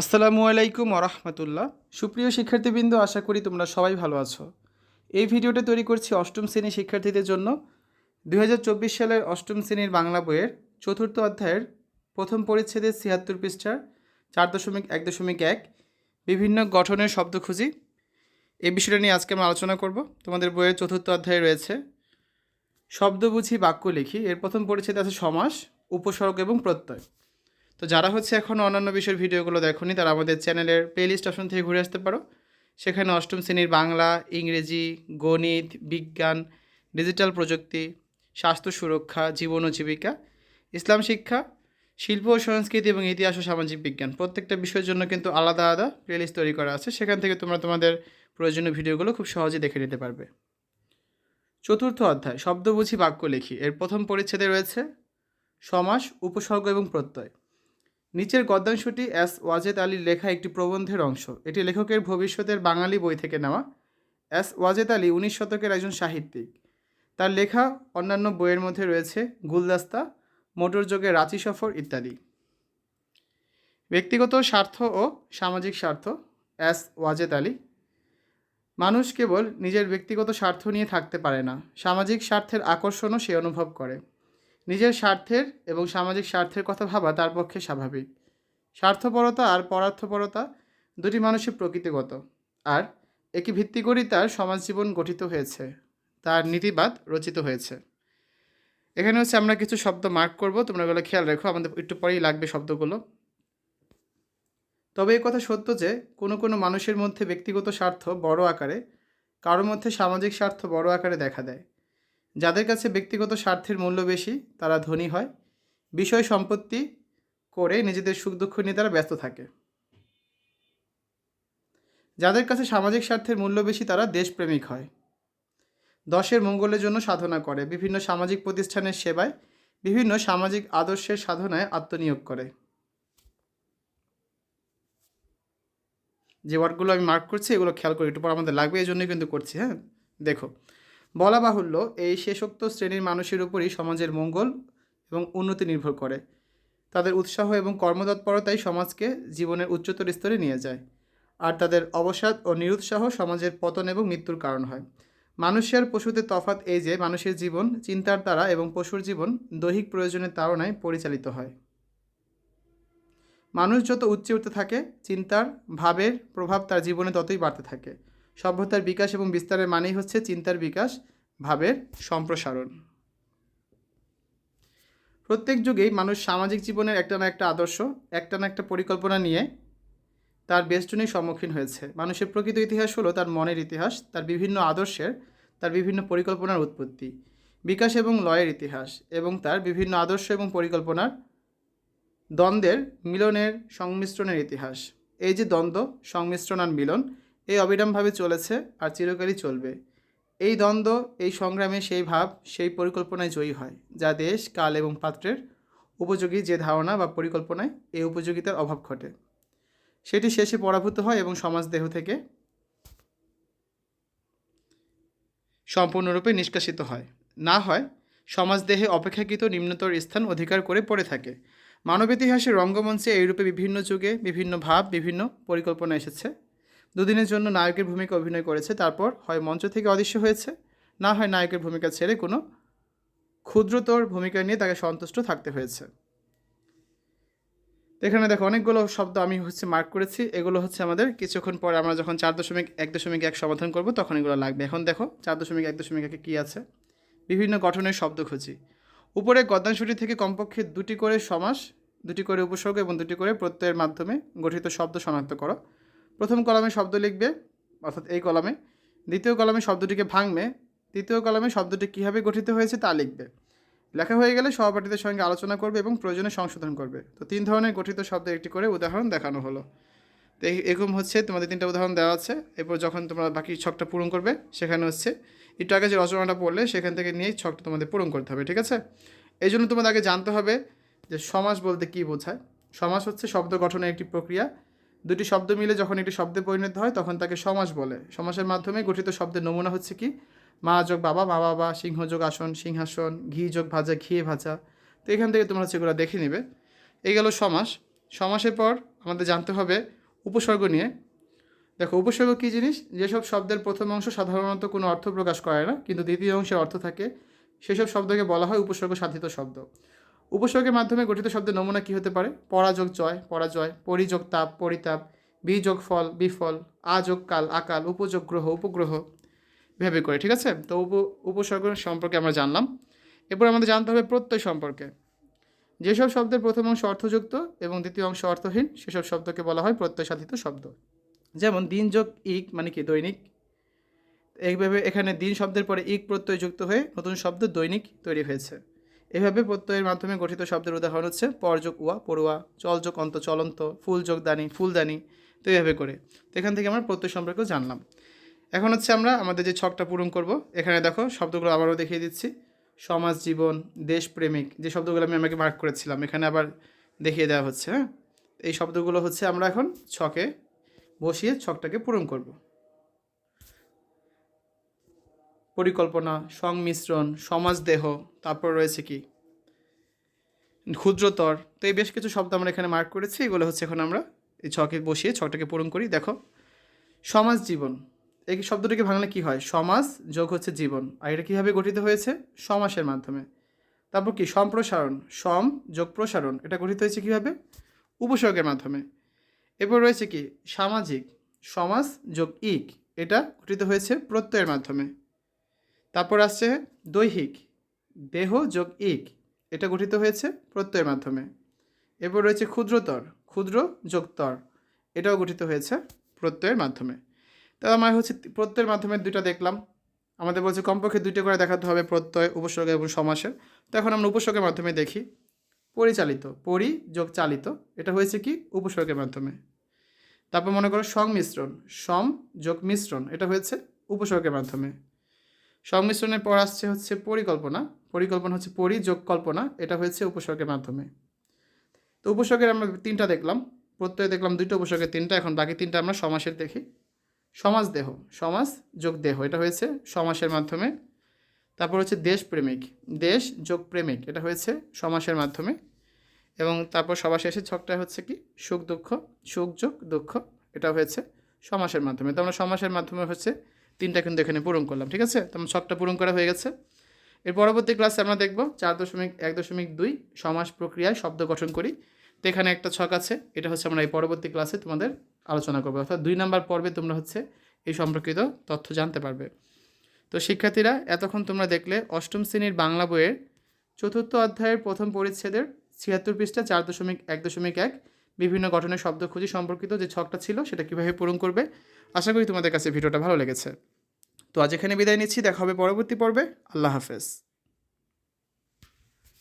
আসসালামু আলাইকুম ওরহমতুল্লাহ। সুপ্রিয় শিক্ষার্থীবৃন্দ, আশা করি তোমরা সবাই ভালো আছো। এই ভিডিওটা তৈরি করছি অষ্টম শ্রেণির শিক্ষার্থীদের জন্য। দু হাজার চব্বিশ সালের অষ্টম শ্রেণির বাংলা বইয়ের চতুর্থ অধ্যায়ের প্রথম পরিচ্ছেদের ছিয়াত্তর পৃষ্ঠার চার দশমিক এক দশমিক এক বিভিন্ন গঠনের শব্দ খুঁজি। এই বিষয়টা নিয়ে আজকে আমরা আলোচনা করব। তোমাদের বইয়ের চতুর্থ অধ্যায়ে রয়েছে, শব্দ বুঝি বাক্য লিখি। এর প্রথম পরিচ্ছেদে আছে সমাস, উপসর্গ এবং প্রত্যয়। তো যারা হচ্ছে এখন অন্যান্য বিষয়ের ভিডিওগুলো দেখোনি, তারা আমাদের চ্যানেলের প্লেলিস্ট অপশন থেকে ঘুরে আসতে পারো। সেখানে অষ্টম শ্রেণির বাংলা, ইংরেজি, গণিত, বিজ্ঞান ডিজিটাল প্রযুক্তি, স্বাস্থ্য সুরক্ষা, জীবন ও জীবিকা, ইসলাম শিক্ষা, শিল্প ও সংস্কৃতি এবং ইতিহাস ও সামাজিক বিজ্ঞান। প্রত্যেকটা বিষয়ের জন্য কিন্তু আলাদা আলাদা প্লেলিস্ট তৈরি করা আছে। সেখান থেকে তোমরা তোমাদের প্রয়োজনীয় ভিডিওগুলো খুব সহজে দেখে নিতে পারবে। চতুর্থ অধ্যায় শব্দ বুঝি বাক্য লিখি। এর প্রথম পরিচ্ছেদে রয়েছে, সমাস, উপসর্গ এবং প্রত্যয়। নিচের গদ্যাংশটি এস ওয়াজেদ আলীর লেখা একটি প্রবন্ধের অংশ। এটি লেখকের ভবিষ্যতের বাঙালি বই থেকে নেওয়া। এস ওয়াজেদ আলী উনিশ শতকের একজন সাহিত্যিক। তার লেখা অন্যান্য বইয়ের মধ্যে রয়েছে গুলদাস্তা মোটরযোগে রাঁচি সফর ইত্যাদি। ব্যক্তিগত স্বার্থ ও সামাজিক স্বার্থ, এস ওয়াজেদ আলী। মানুষ কেবল নিজের ব্যক্তিগত স্বার্থ নিয়ে থাকতে পারে না, সামাজিক স্বার্থের আকর্ষণও সে অনুভব করে। নিজের স্বার্থের এবং সামাজিক স্বার্থের কথা ভাবা তার পক্ষে স্বাভাবিক। স্বার্থপরতা আর পরার্থপরতা দুটি মানুষের প্রকৃতিগত। আর একে ভিত্তি করেই তার সমাজ জীবন গঠিত হয়েছে। তার নীতিবাদ রচিত হয়েছে। এখানে হচ্ছে আমরা কিছু শব্দ মার্ক করব। তোমরা এগুলো খেয়াল রেখো। আমাদের একটু পরেই লাগবে শব্দগুলো। তবে এই কথা সত্য যে, কোনো কোনো মানুষের মধ্যে ব্যক্তিগত স্বার্থ বড় আকারে, কারোর মধ্যে সামাজিক স্বার্থ বড় আকারে দেখা দেয়। যাদের কাছে ব্যক্তিগত স্বার্থের মূল্য বেশি, তারা ধনী হয়। বিষয় সম্পত্তি করে নিজেদের সুখ দুঃখ নিয়ে তারা ব্যস্ত থাকে। যাদের কাছে সামাজিক স্বার্থের মূল্য বেশি, তারা দেশপ্রেমিক হয়। দশের মঙ্গলের জন্য সাধনা করে, বিভিন্ন সামাজিক প্রতিষ্ঠানের সেবায়, বিভিন্ন সামাজিক আদর্শের সাধনায় আত্মনিয়োগ করে। যে ওয়ার্ডগুলো আমি মার্ক করছি, এগুলো খেয়াল করি, একটু পর আমাদের লাগবে এই জন্যই কিন্তু করছি হ্যাঁ? দেখো বলা বাহুল্য এই শেষোক্ত শ্রেণির মানুষের উপরই সমাজের মঙ্গল এবং উন্নতি নির্ভর করে। তাদের উৎসাহ এবং কর্মতৎপরতাই সমাজকে জীবনের উচ্চতর স্তরে নিয়ে যায়। আর তাদের অবসাদ ও নিরুৎসাহ সমাজের পতন এবং মৃত্যুর কারণ হয়। মানুষের পশুতে তফাৎ এই যে, মানুষের জীবন, চিন্তার দ্বারা এবং পশুর জীবন দৈহিক প্রয়োজনের তাড়নায় পরিচালিত হয়। মানুষ যত উচ্চে উঠতে থাকে, চিন্তার, ভাবের প্রভাব তার জীবনে ততই বাড়তে থাকে। সভ্যতার বিকাশ এবং বিস্তারের মানেই হচ্ছে চিন্তার বিকাশ, ভাবের সম্প্রসারণ। প্রত্যেক যুগেই মানুষ সামাজিক জীবনের একটা না একটা আদর্শ, একটা না একটা পরিকল্পনা নিয়ে তার বেষ্টনীর সম্মুখীন হয়েছে। মানুষের প্রকৃত ইতিহাস হলো তার মনের ইতিহাস, তার বিভিন্ন আদর্শের, তার বিভিন্ন পরিকল্পনার উৎপত্তি, বিকাশ এবং লয়ের ইতিহাস এবং তার বিভিন্ন আদর্শ এবং পরিকল্পনার দ্বন্দ্বের মিলনের সংমিশ্রণের ইতিহাস। এই যে দ্বন্দ্ব, সংমিশ্রণ আর মিলন এই অবিরামভাবে চলেছে আর চিরকালই চলবে। এই দ্বন্দ্ব, এই সংগ্রামে সেই ভাব, সেই পরিকল্পনায় জয়ী হয়, যা দেশ, কাল এবং পাত্রের উপযোগী যে ধারণা বা পরিকল্পনায় এই উপযোগিতার অভাব ঘটে। সেটি শেষে পরাভূত হয় এবং সমাজ দেহ থেকে সম্পূর্ণরূপে নিষ্কাশিত হয়। না হয় সমাজ দেহে অপেক্ষাকৃত নিম্নতর স্থান অধিকার করে পড়ে থাকে। মানব ইতিহাসের রঙ্গমঞ্চে এইরূপে বিভিন্ন যুগে বিভিন্ন ভাব, বিভিন্ন পরিকল্পনা এসেছে। দুদিনের জন্য নায়কের ভূমিকা অভিনয় করেছে, তারপর হয় মঞ্চ থেকে অদৃশ্য হয়েছে, না হয় নায়কের ভূমিকা ছেড়ে কোনো ক্ষুদ্রতর ভূমিকা নিয়ে তাকে সন্তুষ্ট থাকতে হয়েছে। এখানে দেখো, অনেকগুলো শব্দ আমি হচ্ছে মার্ক করেছি, এগুলো হচ্ছে আমাদের কিছুক্ষণ পরে আমরা যখন চার দশমিক এক দশমিক এক সমাধান করব, তখন এগুলো লাগবে। এখন দেখো, চার দশমিক এক দশমিক একে কী আছে? বিভিন্ন গঠনের শব্দ খুঁজি। উপরে গদ্যাংশটি থেকে কমপক্ষে দুটি করে সমাস, দুটি করে উপসর্গ এবং দুটি করে প্রত্যয়ের মাধ্যমে গঠিত শব্দ শনাক্ত করো। প্রথম কলামে শব্দ লিখবে, অর্থাৎ এই কলামে। দ্বিতীয় কলামে শব্দটিকে ভাঙবে, তৃতীয় কলামে শব্দটি কীভাবে গঠিত হয়েছে তা লিখবে। লেখা হয়ে গেলে সহপাঠীদের সঙ্গে আলোচনা করবে এবং প্রয়োজনে সংশোধন করবে। তো তিন ধরনের গঠিত শব্দের একটি করে উদাহরণ দেখানো হলো। তো এরকম হচ্ছে, তোমাদের তিনটা উদাহরণ দেওয়া আছে। এরপর যখন তোমরা বাকি ছকটা পূরণ করবে, সেখানে হচ্ছে, একটু আগে যে রচনাটা পড়লে, সেখান থেকে নিয়েই ছকটা তোমাদের পূরণ করতে হবে, ঠিক আছে? এই জন্য তোমাদের আগে জানতে হবে যে সমাস বলতে কী বোঝায়। সমাস হচ্ছে শব্দ গঠনের একটি প্রক্রিয়া। দুটি শব্দ মিলে যখন একটি শব্দে পরিণত হয়, তখন তাকে সমাস বলে। সমাসের মাধ্যমে গঠিত শব্দের নমুনা হচ্ছে কি? মা যোগ বাবা, মা বাবা, সিংহ যোগ আসন, সিংহাসন, ঘি যোগ ভাজা ঘিয়ে ভাজা। তো এখান থেকে তোমরা হচ্ছে এগুলো দেখে নেবে। এই গেল সমাস। সমাসের পর আমাদের জানতে হবে উপসর্গ নিয়ে। দেখো, উপসর্গ কী জিনিস? যেসব শব্দের প্রথম অংশ সাধারণত কোনো অর্থ প্রকাশ করে না, কিন্তু দ্বিতীয় অংশে অর্থ থাকে। সেসব শব্দকে বলা হয় উপসর্গ সাধিত শব্দ। উপসর্গের মাধ্যমে গঠিত শব্দের নমুনা কী হতে পারে? পরাযোগ জয়, পরাজয়, পরিযোগ তাপ, পরিতাপ, বিযোগ ফল, বিফল আযোগ কাল, আকাল, উপযোগ গ্রহ, উপগ্রহ এভাবে করে, ঠিক আছে? তো উপ, উপসর্গ সম্পর্কে আমরা জানলাম। এরপর আমাদের জানতে হবে প্রত্যয় সম্পর্কে। যেসব শব্দের প্রথম অংশ অর্থযুক্ত এবং দ্বিতীয় অংশ অর্থহীন, সেসব শব্দকে বলা হয় প্রত্যয় সাধিত শব্দ। যেমন দিন, যোগ, ইক মানে কি? দৈনিক। এইভাবে এখানে দিন শব্দের পরে ইক প্রত্যয় যুক্ত হয়ে নতুন শব্দ দৈনিক তৈরি হয়েছে। এভাবে প্রত্যয়ের মাধ্যমে গঠিত শব্দের উদাহরণ হচ্ছে পরযোগ উয়া পড়ুয়া, চলযোগ, অন্ত চলন্ত, ফুল যোগ দানি ফুলদানি তো এইভাবে করে। তো এখান থেকে আমরা প্রত্যয় সম্পর্কেও জানলাম। এখন হচ্ছে আমরা আমাদের যে ছকটা পূরণ করব, এখানে দেখো শব্দগুলো আবারও দেখিয়ে দিচ্ছি। সমাজ, জীবন দেশপ্রেমিক যে শব্দগুলো আমি আমাকে মার্ক করেছিলাম, এখানে আবার দেখিয়ে দেওয়া হচ্ছে হ্যাঁ? এই শব্দগুলো হচ্ছে আমরা এখন ছকে বসিয়ে ছকটাকে পূরণ করব। পরিকল্পনা, সংমিশ্রণ, সমাজদেহ, তারপর রয়েছে কি? ক্ষুদ্রতর। তো এই বেশ কিছু শব্দ আমরা এখানে মার্ক করেছি, এগুলো হচ্ছে এখন আমরা এই ছকে বসিয়ে, ছকটাকে পূরণ করি। দেখো, সমাজ জীবন। এই শব্দটিকে ভাঙলে কি হয়? সমাজ যোগ হচ্ছে জীবন। আর এটা কীভাবে গঠিত হয়েছে? সমাসের মাধ্যমে। তারপর কি? সম্প্রসারণ। সম যোগ প্রসারণ। এটা গঠিত হয়েছে কীভাবে? উপসর্গের মাধ্যমে। এরপর রয়েছে কি? সামাজিক। সমাজ যোগ ইক। এটা গঠিত হয়েছে প্রত্যয়ের মাধ্যমে। তারপর আসছে দৈহিক, দেহ যোগ ইক। এটা গঠিত হয়েছে প্রত্যয়ের মাধ্যমে। এরপর রয়েছে ক্ষুদ্রতর, ক্ষুদ্র যোগ তর। এটাও গঠিত হয়েছে প্রত্যয়ের মাধ্যমে। তা আমার হচ্ছে প্রত্যয়ের মাধ্যমে দুইটা দেখলাম। আমাদের বলছে কমপক্ষে দুইটা করে দেখাতে হবে প্রত্যয়, উপসর্গ এবং সমাসের। তো এখন আমরা উপসর্গের মাধ্যমে দেখি। পরিচালিত, পরি যোগ চালিত। এটা হয়েছে কি? উপসর্গের মাধ্যমে। তারপর মনে করো সংমিশ্রণ, সম যোগ মিশ্রণ। এটা হয়েছে উপসর্গের মাধ্যমে। সংমিশ্রণের পর আসছে হচ্ছে পরিকল্পনা। পরিকল্পনা হচ্ছে পরি যোগ কল্পনা এটা হয়েছে উপসর্গের মাধ্যমে। তো উপসর্গের আমরা তিনটা দেখলাম। প্রত্যয় দেখলাম দুইটা, উপসর্গের তিনটা। এখন বাকি তিনটা আমরা সমাসের দেখি। সমাজ দেহ। সমাজ যোগ দেহ। এটা হয়েছে সমাসের মাধ্যমে। তারপর হচ্ছে দেশপ্রেমিক। দেশ যোগ প্রেমিক। এটা হয়েছে সমাসের মাধ্যমে। এবং তারপর সবার শেষে ছকটা হচ্ছে কি? সুখ দুঃখ, সুখ যোগ দুঃখ। এটা হয়েছে সমাসের মাধ্যমে। তো আমরা সমাসের মাধ্যমে হচ্ছে তিনটা কিন্তু এখানে পূরণ করলাম, ঠিক আছে? তো ছকটা পূরণ করা হয়ে গেছে। এর পরবর্তী ক্লাসে আমরা দেখব চার দশমিক এক দশমিক দুই সমাস প্রক্রিয়ায় শব্দ গঠন করি। তো এখানে একটা ছক আছে, এটা হচ্ছে আমরা এই পরবর্তী ক্লাসে তোমাদের আলোচনা করব। অর্থাৎ দুই নাম্বার পর্বে তোমরা হচ্ছে এই সম্পর্কিত তথ্য জানতে পারবে। তো শিক্ষার্থীরা, এতক্ষণ তোমরা দেখলে অষ্টম শ্রেণির বাংলা বইয়ের চতুর্থ অধ্যায়ের প্রথম পরিচ্ছেদের ছিয়াত্তর পৃষ্ঠা চার দশমিক এক দশমিক এক বিভিন্ন গঠনের শব্দ খুঁজি সম্পর্কিত যে ছকটা ছিল সেটা কীভাবে পূরণ করবে, আশা করি তোমাদের কাছে ভিডিওটা ভালো লেগেছে। তো আজ এখানে বিদায় নিচ্ছি, দেখা হবে পরবর্তী পর্বে। আল্লাহ হাফেজ।